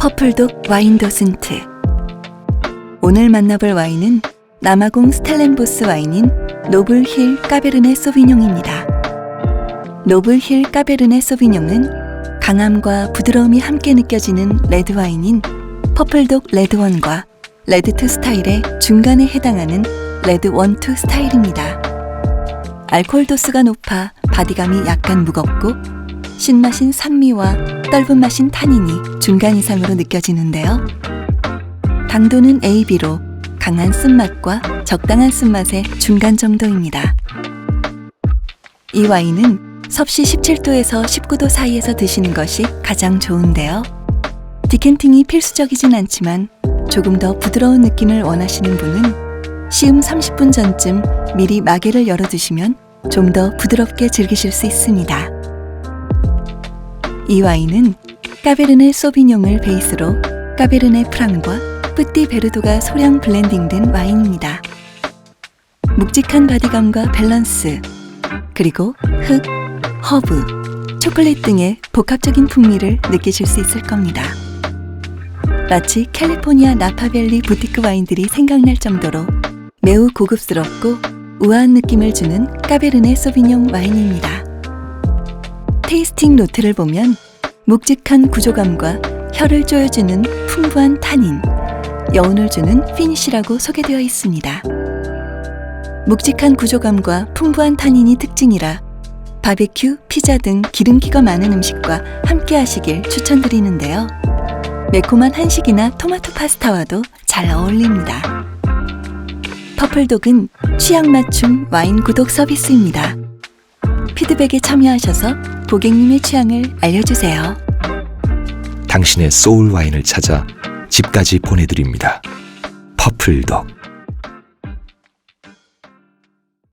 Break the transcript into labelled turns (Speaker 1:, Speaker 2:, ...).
Speaker 1: 퍼플독 와인 도슨트 오늘 만나볼 와인은 남아공 스텔렌보스 와인인 노블힐 까베르네 소비뇽입니다. 노블힐 까베르네 소비뇽은 강함과 부드러움이 함께 느껴지는 레드 와인인 퍼플독 레드원과 레드2 스타일의 중간에 해당하는 레드1, 2 스타일입니다. 알코올 도수가 높아 바디감이 약간 무겁고 신맛인 산미와 떫은 맛인 타닌이 중간 이상으로 느껴지는데요. 당도는 AB로 강한 쓴맛과 적당한 쓴맛의 중간 정도입니다. 이 와인은 섭씨 17도에서 19도 사이에서 드시는 것이 가장 좋은데요. 디켄팅이 필수적이진 않지만 조금 더 부드러운 느낌을 원하시는 분은 시음 30분 전쯤 미리 마개를 열어 두시면 좀 더 부드럽게 즐기실 수 있습니다. 이 와인은 까베르네 소비뇽을 베이스로 까베르네 프랑과 뿌띠 베르도가 소량 블렌딩된 와인입니다. 묵직한 바디감과 밸런스, 그리고 흙, 허브, 초콜릿 등의 복합적인 풍미를 느끼실 수 있을 겁니다. 마치 캘리포니아 나파밸리 부티크 와인들이 생각날 정도로 매우 고급스럽고 우아한 느낌을 주는 까베르네 소비뇽 와인입니다. 테이스팅 노트를 보면 묵직한 구조감과 혀를 조여주는 풍부한 타닌, 여운을 주는 피니쉬라고 소개되어 있습니다. 묵직한 구조감과 풍부한 타닌이 특징이라 바베큐, 피자 등 기름기가 많은 음식과 함께 하시길 추천드리는데요. 매콤한 한식이나 토마토 파스타와도 잘 어울립니다. 퍼플독은 취향 맞춤 와인 구독 서비스입니다. 피드백에 참여하셔서 고객님의 취향을 알려주세요.
Speaker 2: 당신의 소울 와인을 찾아 집까지 보내드립니다. 퍼플독